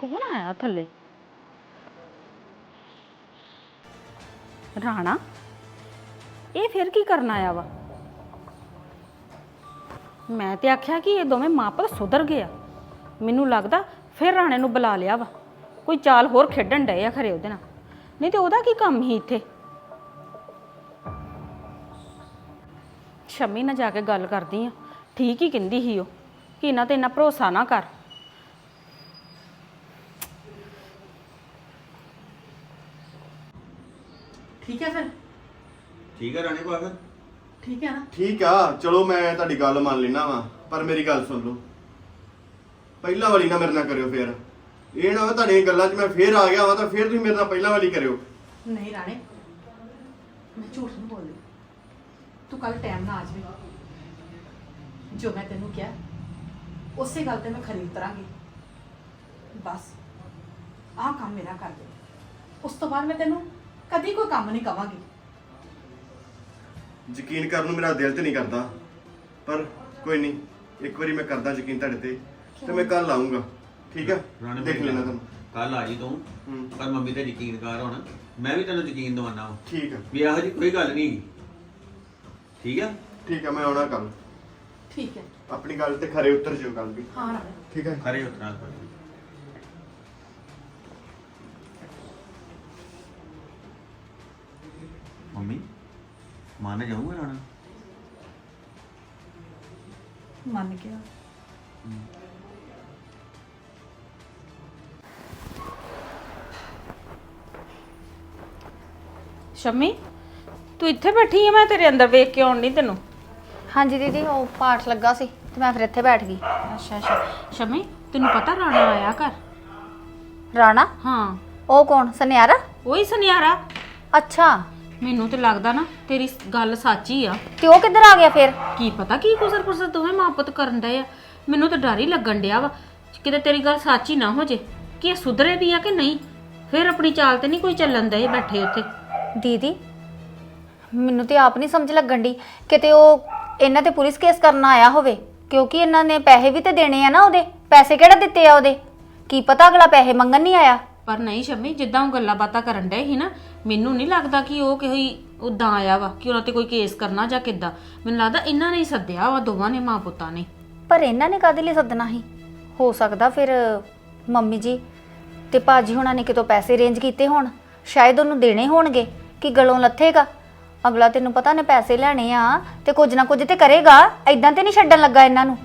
A: ਕੌਣ ਆਇਆ ਥੱਲੇ? ਰਾਣਾ, ਇਹ ਫਿਰ ਕੀ ਕਰਨ ਆਇਆ ਵਾ? ਮੈਂ ਤੇ ਆਖਿਆ ਕਿ ਇਹ ਦੋਵੇਂ ਮਾਂ ਸੁਧਰ ਗਏ ਆ। ਮੈਨੂੰ ਲੱਗਦਾ ਫਿਰ ਰਾਣੇ ਨੂੰ ਬੁਲਾ ਲਿਆ ਵਾ। ਕੋਈ ਚਾਲ ਹੋਰ ਖੇਡਣ ਡਏ ਆ ਖਰੇ ਉਹਦੇ ਨਾਲ। ਨਹੀਂ ਤੇ ਉਹਦਾ ਕੀ ਕੰਮ ਹੀ ਇੱਥੇ? ਸ਼ਮੀ ਨਾਲ ਜਾ ਕੇ ਗੱਲ ਕਰਦੀ ਆ। ਠੀਕ ਹੀ ਕਹਿੰਦੀ ਸੀ ਉਹ ਕਿ ਇਹਨਾਂ ਤੇ ਇੰਨਾ ਭਰੋਸਾ ਨਾ ਕਰ।
D: ਠੀਕ ਹੈ ਫਿਰ?
C: ਠੀਕ ਹੈ ਰਾਣੇ ਫਿਰ।
D: ਠੀਕ ਹੈ ਨਾ?
E: ਠੀਕ ਆ ਚਲੋ ਮੈਂ ਤੁਹਾਡੀ ਗੱਲ ਮੰਨ ਲੈਣਾ ਵਾ ਪਰ ਮੇਰੀ ਗੱਲ ਸੁਣ ਲਓ। ਪਹਿਲਾਂ ਵਾਲੀ ਨਾ ਮੇਰੇ ਨਾਲ ਕਰਿਓ ਫੇਰ। ਇਹ ਨਾ ਹੋਵੇ ਤੁਹਾਡੀਆਂ ਗੱਲਾਂ 'ਚ ਮੈਂ ਫੇਰ ਆ ਗਿਆ ਵਾ ਤਾਂ ਫੇਰ ਤੁਸੀਂ ਮੇਰੇ ਨਾਲ ਪਹਿਲਾਂ ਵਾਲੀ ਕਰਿਓ।
D: ਨਹੀਂ ਰਾਣੇ ਮੈਂ ਝੂਠ ਨਹੀਂ ਬੋਲਦੀ। ਤੂੰ ਕੱਲ ਟਾਈਮ ਨਾਲ ਆ ਜਾਵੇਂ। ਜੋ ਮੈਂ ਤੈਨੂੰ ਕਿਹਾ ਉਸੇ ਗੱਲ ਤੇ ਮੈਂ ਖਰੀ ਉਤਰਾਂਗੀ ਬਸ ਆਹ ਕੰਮ ਮੇਰਾ ਕਰ ਦੇ। ਉਸ ਤੋਂ ਬਾਅਦ ਮੈਂ ਤੈਨੂੰ ਕਦੀ ਕੋਈ ਕੰਮ ਨਹੀਂ ਕਵਾਂਗੀ।
E: ਯਕੀਨ ਕਰਨ ਨੂੰ ਮੇਰਾ ਦਿਲ ਤੇ ਨਹੀਂ ਕਰਦਾ। ਪਰ ਕੋਈ ਨਹੀਂ ਇੱਕ ਵਾਰੀ ਮੈਂ ਕਰਦਾ ਯਕੀਨ ਤੁਹਾਡੇ ਤੇ ਤੇ ਮੈਂ ਕੱਲ ਆਉਂਗਾ ਠੀਕ ਆ? ਦੇਖ ਲੈਣਾ ਤੁਹਾਨੂੰ।
C: ਕੱਲ ਆ ਜੀ ਤੂੰ।
E: ਹੂੰ।
C: ਪਰ ਮੰਮੀ ਤੇ ਯਕੀਨ ਕਰ ਹੁਣ। ਮੈਂ ਵੀ ਤੈਨੂੰ ਯਕੀਨ ਦਵਾਨਾ ਵਾ।
E: ਠੀਕ ਆ।
C: ਵੀ ਇਹੋ ਜੀ ਕੋਈ ਗੱਲ ਨਹੀਂ। ਠੀਕ ਆ?
E: ਠੀਕ ਆ ਮੈਂ ਆਉਣਾ ਕੱਲ
D: ਠੀਕ ਹੈ।
E: ਆਪਣੀ ਗੱਲ ਤੇ ਖਰੇ ਉਤਰ ਜਿਓ ਕੱਲ ਵੀ
D: ਹਾਂ ਰਾਣੇ
E: ਠੀਕ ਹੈ
C: ਖਰੇ ਉਤਰਾ ਮੰਮੀ ਮਾਨੇ ਜਾਊਗਾ ਰਾਣਾ
D: ਮੰਨ ਗਿਆ।
A: ਸ਼ਮੀ ਤੂੰ ਇੱਥੇ ਬੈਠੀ ਆ ਮੈਂ ਤੇਰੇ ਅੰਦਰ ਵੇਖ ਕੇ ਆਉਣ ਨਹੀਂ ਤੈਨੂੰ।
B: ਹਾਂਜੀ ਦੀਦੀ ਉਹ ਪਾਠ ਲੱਗਾ ਸੀ ਤੇ ਮੈਂ ਫਿਰ ਇੱਥੇ ਬੈਠ ਗਈ।
A: ਅੱਛਾ ਅੱਛਾ। ਸ਼ਮੀ ਤੈਨੂੰ ਪਤਾ ਰਾਣਾ ਆਇਆ ਘਰ?
B: ਰਾਣਾ?
A: ਹਾਂ।
B: ਉਹ ਕੌਣ? ਸੁਨਿਆਰਾ?
A: ਉਹੀ ਸੁਨਿਆਰਾ।
B: ਅੱਛਾ।
A: ਮੈਨੂੰ ਤੇ ਲੱਗਦਾ ਨਾ ਤੇਰੀ ਗੱਲ ਸੱਚੀ ਆ।
B: ਤੇ ਉਹ ਕਿੱਧਰ ਆ ਗਿਆ ਫਿਰ?
A: ਕੀ ਪਤਾ ਕੀ ਕੁਸਰ ਪੁਸਰ ਦੋਵੇਂ ਮਾਂ ਪੁੱਤ ਕਰਨ ਡਏ ਆ। ਮੈਨੂੰ ਤਾਂ ਡਰ ਹੀ ਲੱਗਣ ਡਿਆ ਵਾ ਕਿਤੇ ਤੇਰੀ ਗੱਲ ਸੱਚੀ ਨਾ ਹੋ ਜੇ ਕਿ ਇਹ ਸੁਧਰੇ ਵੀ ਆ ਕਿ ਨਹੀਂ? ਫਿਰ ਆਪਣੀ ਚਾਲ ਤੇ ਨਹੀਂ ਕੋਈ ਚੱਲਣ ਦੇ ਬੈਠੇ ਉੱਥੇ।
B: ਦੀਦੀ ਮੈਨੂੰ ਤੇ ਆਪ ਨਹੀਂ ਸਮਝ ਲੱਗਣ ਦੀ ਕਿਤੇ ਉਹ ਇਹਨਾਂ ਤੇ ਪੁਲਿਸ ਕੇਸ ਕਰਨ ਆਇਆ ਹੋਵੇ ਕਿਉਂਕਿ ਇਹਨਾਂ ਨੇ ਪੈਸੇ ਵੀ ਤੇ ਦੇਣੇ ਆ ਨਾ ਉਹਦੇ। ਪੈਸੇ ਕਿਹੜਾ ਦਿੱਤੇ ਆ ਉਹਦੇ? ਕੀ ਪਤਾ ਅਗਲਾ ਪੈਸੇ ਮੰਗਣ ਨਹੀਂ ਆਇਆ?
A: ਪਰ ਨਹੀਂ ਸ਼ਮੀ ਜਿੱਦਾਂ ਉਹ ਗੱਲਾਂ ਬਾਤਾਂ ਕਰਨ ਡਏ ਸੀ ਨਾ ਮੈਨੂੰ ਨਹੀਂ ਲੱਗਦਾ ਕਿ ਉਹ ਕੋਈ ਉਦਾਂ ਆਇਆ ਵਾ, ਕਿ ਉਹਨਾਂ ਤੇ ਕੋਈ ਕੇਸ ਕਰਨਾ ਜਾਂ ਕਿੱਦਾਂ। ਮੈਨੂੰ ਲੱਗਦਾ ਇਹਨਾਂ ਨੇ ਹੀ ਸੱਦਿਆ ਵਾ, ਦੋਵਾਂ ਨੇ, ਮਾਂ ਪੁੱਤਾਂ ਨੇ।
B: ਪਰ ਇਹਨਾਂ ਨੇ ਕਾਹਦੇ ਲਈ ਸੱਦਣਾ ਸੀ? ਹੋ ਸਕਦਾ ਫਿਰ ਮੰਮੀ ਜੀ ਤੇ ਭਾਜੀ ਹੁਣਾਂ ਨੇ ਕਿਤੋਂ ਪੈਸੇ ਅਰੇਂਜ ਕੀਤੇ ਹੋਣ। ਸ਼ਾਇਦ ਉਹਨੂੰ ਦੇਣੇ ਹੋਣਗੇ, ਕਿ ਗਲੋਂ ਲੱਥੇਗਾ। ਅਗਲਾ ਤੈਨੂੰ ਪਤਾ ਨੇ ਪੈਸੇ ਲੈਣੇ ਆ ਤੇ ਕੁਝ ਨਾ ਕੁਝ ਤੇ ਕਰੇਗਾ। ਐਦਾਂ ਤੇ ਨਹੀਂ ਛੱਡਣ ਲੱਗਾ ਇਹਨਾਂ ਨੂੰ।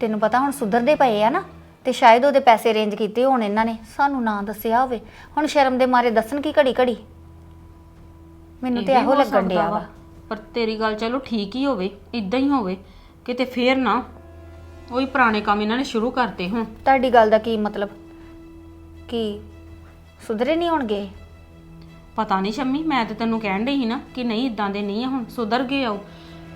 B: ਤੈਨੂੰ ਪਤਾ ਹੁਣ ਸੁਧਰਦੇ ਪਏ ਆ ਨਾ, ਤੇ ਸ਼ਾਇਦ ਉਹਦੇ ਪੈਸੇ ਅਰੇਂਜ ਕੀਤੇ ਹੋਣ ਇਹਨਾਂ ਨੇ। ਸਾਨੂੰ ਨਾ ਦੱਸਿਆ ਹੋਵੇ। ਹੁਣ ਸ਼ਰਮ ਦੇ ਮਾਰੇ ਦੱਸਣ ਕੀ ਘੜੀ ਘੜੀ ਮੈਨੂੰ ਤੇ
A: ਇਹ ਵੀ
B: ਇਹੋ
A: ਹੋ
B: ਲੱਗਣ
A: ਸਕਦਾ
B: ਡਿਆ
A: ਵਾ। ਪਰ ਤੇਰੀ ਗੱਲ ਚਲੋ ਠੀਕ ਹੀ ਹੋਵੇ ਇਦਾਂ ਹੀ ਹੋਵੇ ਕਿਤੇ ਫੇਰ ਨਾ ਉਹੀ ਪੁਰਾਣੇ ਕੰਮ ਇਹਨਾਂ ਨੇ ਸ਼ੁਰੂ ਕਰਤੇ ਹੁਣ।
B: ਤੁਹਾਡੀ ਗੱਲ ਦਾ ਕੀ ਮਤਲਬ? ਕਿ ਸੁਧਰੇ ਨਹੀਂ ਹੋਣਗੇ?
A: ਪਤਾ ਨਹੀਂ ਸ਼ੰਮੀ ਮੈਂ ਤੇ ਤੈਨੂੰ ਕਹਿਣ ਡਈ ਸੀ ਨਾ ਕਿ ਨਹੀਂ ਇਦਾਂ ਦੇ ਨਹੀਂ ਆ ਹੁਣ ਸੁਧਰ ਗਏ ਆਓ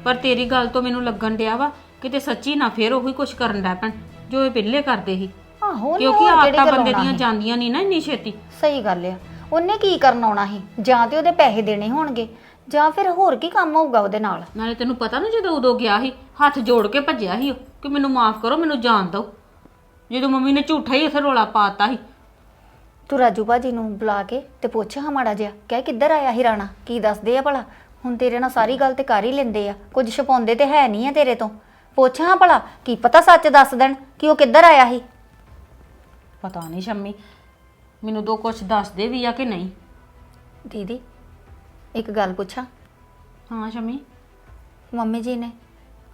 A: ਪਰ ਤੇਰੀ ਗੱਲ ਤੋਂ ਮੈਨੂੰ ਲੱਗਣ ਡਿਆ ਵਾ ਕਿਤੇ ਸੱਚੀ ਨਾ ਫੇਰ ਉਹੀ ਕੁਝ ਕਰਨ ਡੈ ਪੈਣ ਜੋ ਇਹ ਪਹਿਲੇ ਕਰਦੇ ਸੀ।
B: ਆਹੋ
A: ਕਿਉਂਕਿ
B: ਹੋਰ ਕਿਹੜੀ
A: ਆਦਤਾਂ
B: ਗੱਲ
A: ਬੰਦੇ
B: ਆਉਣਾ
A: ਦੀਆਂ
B: ਸੀ?
A: ਜਾਂਦੀਆਂ ਨਹੀਂ ਨਾ ਇੰਨੀ ਛੇਤੀ।
B: ਸਹੀ ਗੱਲ ਆ। ਉਹਨੇ ਕੀ ਕਰਨ ਆਉਣਾ ਸੀ? ਜਾਂ ਤੇ ਉਹਦੇ ਪੈਸੇ ਦੇਣੇ ਹੋਣਗੇ ਜਾਂ ਫਿਰ ਹੋਰ ਕੀ ਕੰਮ ਹੋਊਗਾ ਉਹਦੇ ਨਾਲ?
A: ਨਾਲੇ ਤੈਨੂੰ ਪਤਾ ਨਾ ਜਦੋਂ ਉਦੋਂ ਗਿਆ ਸੀ ਹੱਥ ਜੋੜ ਕੇ ਭੱਜਿਆ ਸੀ ਉਹ ਕਿ ਮੈਨੂੰ ਮਾਫ ਕਰੋ ਮੈਨੂੰ ਜਾਣ ਦਿਓ। ਜਦੋਂ ਮੰਮੀ ਨੇ ਝੂਠਾ ਹੀ ਉੱਥੇ ਰੋਲਾ ਪਾਤਾ ਸੀ।
B: ਤੂੰ ਰਾਜੂ ਭਾਜੀ ਨੂੰ ਬੁਲਾ ਕੇ ਤੇ ਪੁੱਛ ਹਾਂ ਮਾੜਾ ਜਿਹਾ ਕਹਿ ਕਿੱਧਰ ਆਇਆ ਸੀ ਰਾਣਾ? ਕੀ ਦੱਸਦੇ ਆ ਭਲਾ? ਹੁਣ ਤੇਰੇ ਨਾਲ ਸਾਰੀ ਗੱਲ ਤੇ ਕਰ ਹੀ ਲੈਂਦੇ ਆ ਕੁਝ ਛਪਾਉਂਦੇ ਤੇ ਹੈ ਨਹੀਂ ਆ ਤੇਰੇ ਤੋਂ। ਪੁੱਛ ਹਾਂ ਭਲਾ ਕੀ ਪਤਾ ਸੱਚ ਦੱਸ ਦੇਣ ਕਿ ਉਹ ਕਿੱਧਰ ਆਇਆ ਸੀ?
A: ਪਤਾ ਨਹੀਂ ਸ਼ੰਮੀ ਮੈਨੂੰ ਦੋ ਕੁਝ ਦੱਸਦੇ ਵੀ ਆ ਕਿ ਨਹੀਂ?
B: ਦੀਦੀ ਇੱਕ ਗੱਲ ਪੁੱਛਾਂ?
A: ਹਾਂ ਸ਼ੰਮੀ?
B: ਮੰਮੀ ਜੀ ਨੇ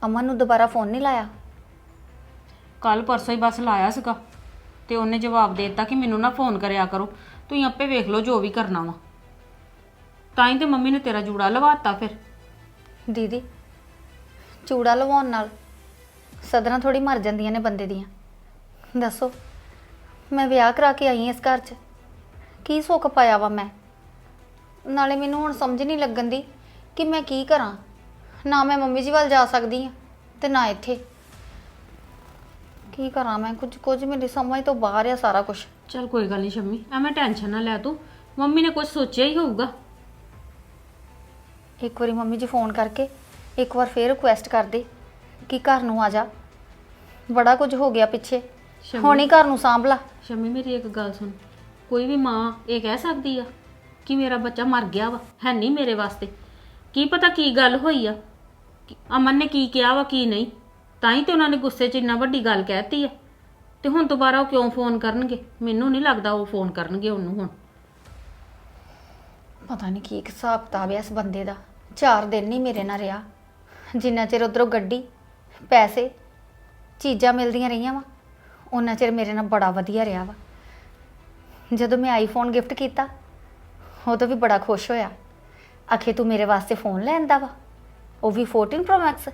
B: ਅਮਨ ਨੂੰ ਦੁਬਾਰਾ ਫੋਨ ਨਹੀਂ ਲਾਇਆ?
A: ਕੱਲ ਪਰਸੋਂ ਹੀ ਬਸ ਲਾਇਆ ਸੀਗਾ ਤੇ ਉਹਨੇ ਜਵਾਬ ਦੇ ਦਿੱਤਾ ਕਿ ਮੈਨੂੰ ਨਾ ਫੋਨ ਕਰਿਆ ਕਰੋ। ਤੁਸੀਂ ਆਪੇ ਵੇਖ ਲਓ ਜੋ ਵੀ ਕਰਨਾ ਵਾ। ਤਾਂ ਹੀ ਤੇ ਮੰਮੀ ਨੇ ਤੇਰਾ ਜੂੜਾ ਲਵਾਤਾ ਫਿਰ।
B: ਦੀਦੀ ਚੂੜਾ ਲਵਾਉਣ ਨਾਲ ਸਦਰਾਂ ਥੋੜੀ ਮਰ ਜਾਂਦੀਆਂ ਨੇ ਬੰਦੇ ਦੀਆਂ। ਦੱਸੋ ਮੈਂ ਵਿਆਹ ਕਰਾ ਕੇ ਆਈ ਹਾਂ ਇਸ ਘਰ 'ਚ। ਕੀ ਸੁੱਖ ਪਾਇਆ ਵਾ ਮੈਂ? ਨਾਲੇ ਮੈਨੂੰ ਹੁਣ ਸਮਝ ਨਹੀਂ ਲੱਗਣ ਦੀ ਕਿ ਮੈਂ ਕੀ ਕਰਾਂ। ਨਾ ਮੈਂ ਮੰਮੀ ਜੀ ਵੱਲ ਜਾ ਸਕਦੀ ਹਾਂ ਤੇ ਨਾ ਇੱਥੇ। ਕੀ ਕਰਾਂ ਮੈਂ? ਕੁਝ ਕੁਝ ਮੇਰੀ ਸਮਝ ਤੋਂ ਬਾਹਰ ਆ ਸਾਰਾ ਕੁਝ
A: ਚਲ ਕੋਈ ਗੱਲ ਨਹੀਂ ਸ਼ੰਮੀ ਐਵੇਂ ਟੈਨਸ਼ਨ ਨਾ ਲੈ ਤੂੰ। ਮੰਮੀ ਨੇ ਕੁਝ ਸੋਚਿਆ ਹੀ ਹੋਊਗਾ।
B: ਇੱਕ ਵਾਰੀ ਮੰਮੀ ਜੀ ਫੋਨ ਕਰਕੇ ਇੱਕ ਵਾਰ ਫੇਰ ਰਿਕੁਐਸਟ ਕਰਦੇ ਕਿ ਘਰ ਨੂੰ ਆ ਜਾ। ਬੜਾ ਕੁਝ ਹੋ ਗਿਆ ਪਿੱਛੇ।
A: ਸ਼ੰਮੀ-
B: ਹੁਣ ਹੀ ਘਰ ਨੂੰ ਸਾਂਭ ਲਾ।
A: ਸ਼ੰਮੀ ਮੇਰੀ ਇੱਕ ਗੱਲ ਸੁਣ। ਕੋਈ ਵੀ ਮਾਂ ਇਹ ਕਹਿ ਸਕਦੀ ਆ ਕਿ ਮੇਰਾ ਬੱਚਾ ਮਰ ਗਿਆ ਵਾ ਹੈ ਨਹੀਂ ਮੇਰੇ ਵਾਸਤੇ। ਕੀ ਪਤਾ ਕੀ ਗੱਲ ਹੋਈ ਆ? ਕਿ ਅਮਨ ਨੇ ਕੀ ਕਿਹਾ ਵਾ ਕੀ ਨਹੀਂ? ਤਾਂ ਹੀ ਤੇ ਉਹਨਾਂ ਨੇ ਗੁੱਸੇ 'ਚ ਇੰਨਾ ਵੱਡੀ ਗੱਲ ਕਹਿਤੀ ਆ। ਤੇ ਹੁਣ ਦੁਬਾਰਾ ਉਹ ਕਿਉਂ ਫੋਨ ਕਰਨਗੇ? ਮੈਨੂੰ ਨਹੀਂ ਲੱਗਦਾ ਉਹ ਫੋਨ ਕਰਨਗੇ ਉਹਨੂੰ ਹੁਣ।
B: ਪਤਾ ਨਹੀਂ ਕੀ ਹਿਸਾਬ ਕਿਤਾਬ ਹੈ ਇਸ ਬੰਦੇ ਦਾ। ਚਾਰ ਦਿਨ ਨਹੀਂ ਮੇਰੇ ਨਾਲ ਰਿਹਾ। ਜਿੰਨਾ ਚਿਰ ਉਧਰੋਂ ਗੱਡੀ ਪੈਸੇ ਚੀਜ਼ਾਂ ਮਿਲਦੀਆਂ ਰਹੀਆਂ ਵਾ। ਉਹਨਾਂ ਚਿਰ ਮੇਰੇ ਨਾਲ ਬੜਾ ਵਧੀਆ ਰਿਹਾ ਵਾ। ਜਦੋਂ ਮੈਂ ਆਈਫੋਨ ਗਿਫਟ ਕੀਤਾ ਉਦੋਂ ਵੀ ਬੜਾ ਖੁਸ਼ ਹੋਇਆ। ਆਖੇ, ਤੂੰ ਮੇਰੇ ਵਾਸਤੇ ਫੋਨ ਲੈਂਦਾ ਵਾ? ਉਹ ਵੀ 14 Pro Max?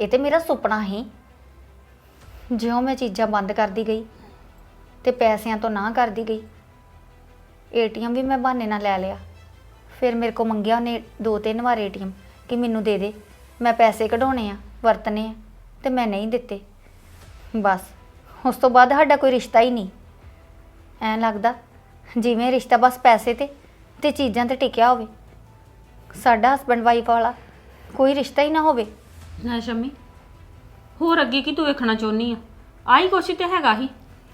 B: ਇਹ ਤੇ ਮੇਰਾ ਸੁਪਨਾ ਹੀ। ਜਿਉਂ ਮੈਂ ਚੀਜ਼ਾਂ ਬੰਦ ਕਰਦੀ ਗਈ ਤੇ ਪੈਸਿਆਂ ਤੋਂ ਨਾ ਕਰਦੀ ਗਈ, ਏਟੀਐਮ ਵੀ ਮੈਂ ਬਹਾਨੇ ਨਾਲ ਲੈ ਲਿਆ। ਫਿਰ ਮੇਰੇ ਕੋ ਮੰਗਿਆ ਉਹਨੇ ਦੋ ਤਿੰਨ ਵਾਰ ਏਟੀਐਮ ਕਿ ਮੈਨੂੰ ਦੇ ਦੇ। ਮੈਂ ਪੈਸੇ ਕਢਾਉਣੇ ਆ ਵਰਤਨੇ ਆ ਤੇ ਮੈਂ ਨਹੀਂ ਦਿੱਤੇ। ਬਸ। ਉਸ ਤੋਂ ਬਾਅਦ ਸਾਡਾ ਕੋਈ ਰਿਸ਼ਤਾ ਹੀ ਨਹੀਂ। ਐਂ ਲੱਗਦਾ ਜਿਵੇਂ ਰਿਸ਼ਤਾ ਬਸ ਪੈਸੇ ਤੇ ਤੇ ਚੀਜ਼ਾਂ ਤੇ ਟਿਕਿਆ ਹੋਵੇ। ਸਾਡਾ ਹਸਬੰਡ ਵਾਈਫ ਵਾਲਾ ਕੋਈ ਰਿਸ਼ਤਾ ਹੀ ਨਾ ਹੋਵੇ।
A: ਨਾ ਸ਼ੰਮੀ ਹੋਰ ਅੱਗੇ ਕੀ ਤੂੰ ਵੇਖਣਾ ਚਾਹੁੰਨੀ ਆ? ਆਈ ਕੁਛ ਤੇ ਹੈਗਾ ਹੀ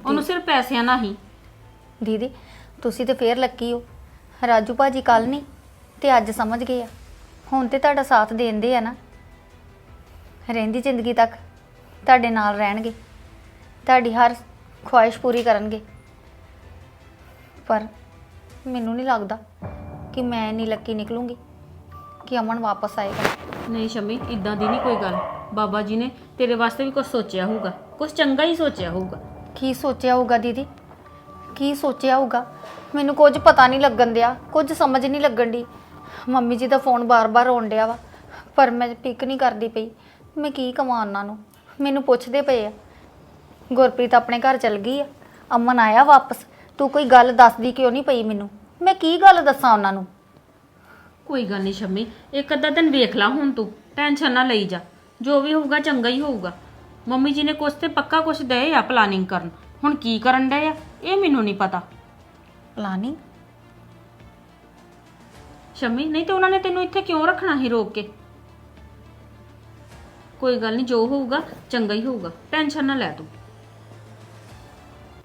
A: ਉਹਨੂੰ ਸਿਰਫ ਪੈਸਿਆਂ ਨਾਲ ਹੀ।
B: ਦੀਦੀ ਤੁਸੀਂ ਤੇ ਫੇਰ ਲੱਕੀ ਹੋ। ਰਾਜੂ ਭਾਜੀ ਕੱਲ ਨਹੀਂ ਤੇ ਅੱਜ ਸਮਝ ਗਏ ਆ। ਹੁਣ ਤੇ ਤੁਹਾਡਾ ਸਾਥ ਦੇਂਦੇ ਆ ਨਾ। ਰਹਿੰਦੀ ਜ਼ਿੰਦਗੀ ਤੱਕ ਤੁਹਾਡੇ ਨਾਲ ਰਹਿਣਗੇ। ਤੁਹਾਡੀ ਹਰ ਖੁਆਇਸ਼ ਪੂਰੀ ਕਰਨਗੇ। ਪਰ ਮੈਨੂੰ ਨਹੀਂ ਲੱਗਦਾ ਕਿ ਮੈਂ ਇੰਨੀ ਲੱਕੀ ਨਿਕਲੂੰਗੀ ਕਿ ਅਮਨ ਵਾਪਸ ਆਏਗਾ।
A: ਨਹੀਂ ਸ਼ੰਮੀ ਇਦਾਂ ਦੀ ਨਹੀਂ ਕੋਈ ਗੱਲ। ਬਾਬਾ ਜੀ ਨੇ ਤੇਰੇ ਵਾਸਤੇ ਵੀ ਕੁਝ ਸੋਚਿਆ ਹੋਊਗਾ। ਕੁਝ ਚੰਗਾ ਹੀ ਸੋਚਿਆ ਹੋਊਗਾ।
B: ਕੀ ਸੋਚਿਆ ਹੋਊਗਾ ਦੀਦੀ? ਕੀ ਸੋਚਿਆ ਹੋਊਗਾ? ਮੈਨੂੰ ਕੁਝ ਪਤਾ ਨਹੀਂ ਲੱਗਣ ਦਿਆ ਕੁਝ ਸਮਝ ਨਹੀਂ ਲੱਗਣ ਦੀ ਮੰਮੀ ਜੀ ਦਾ ਫੋਨ ਬਾਰ-ਬਾਰ ਆਉਣ ਡਿਆ ਵਾ ਪਰ ਮੈਂ ਪਿਕ ਨਹੀਂ ਕਰਦੀ ਪਈ। ਮੈਂ ਕੀ ਕਵਾਂ ਉਹਨਾਂ ਨੂੰ? ਮੈਨੂੰ ਪੁੱਛਦੇ ਪਏ ਆ। ਗੁਰਪ੍ਰੀਤ ਆਪਣੇ ਘਰ ਚਲ ਗਈ ਆ। ਅਮਨ ਆਇਆ ਵਾਪਸ। ਤੂੰ ਕੋਈ ਗੱਲ ਦੱਸਦੀ ਕਿਉਂ ਨਹੀਂ ਪਈ ਮੈਨੂੰ? ਮੈਂ ਕੀ ਗੱਲ ਦੱਸਾਂ ਉਹਨਾਂ ਨੂੰ?
A: ਕੋਈ ਗੱਲ ਨਹੀਂ ਸ਼ੰਮੀ ਇੱਕ ਅੱਧਾ ਦਿਨ ਵੇਖ ਲਾ ਹੁਣ ਤੂੰ। ਟੈਨਸ਼ਨ ਨਾ ਲਈ ਜਾ। ਜੋ ਵੀ ਹੋਊਗਾ ਚੰਗਾ ਹੀ ਹੋਊਗਾ। ਮੰਮੀ ਜੀ ਨੇ ਕੁਛ ਤੇ ਪੱਕਾ ਕੁਛ ਦਏ ਆ ਪਲਾਨਿੰਗ ਕਰਨ। ਹੁਣ ਕੀ ਕਰਨ ਡਏ ਆ? ਇਹ ਮੈਨੂੰ ਨਹੀਂ ਪਤਾ।
B: ਪਲਾਨਿੰਗ
A: ਸ਼ਮੀ ਨਹੀਂ ਤੇ ਉਹਨਾਂ ਨੇ ਤੈਨੂੰ ਇੱਥੇ ਕਿਉਂ ਰੱਖਣਾ ਸੀ ਰੋਕ ਕੇ? ਕੋਈ ਗੱਲ ਨਹੀਂ ਜੋ ਹੋਊਗਾ ਚੰਗਾ ਹੀ ਹੋਊਗਾ। ਟੈਨਸ਼ਨ ਨਾ ਲੈ ਤੂੰ।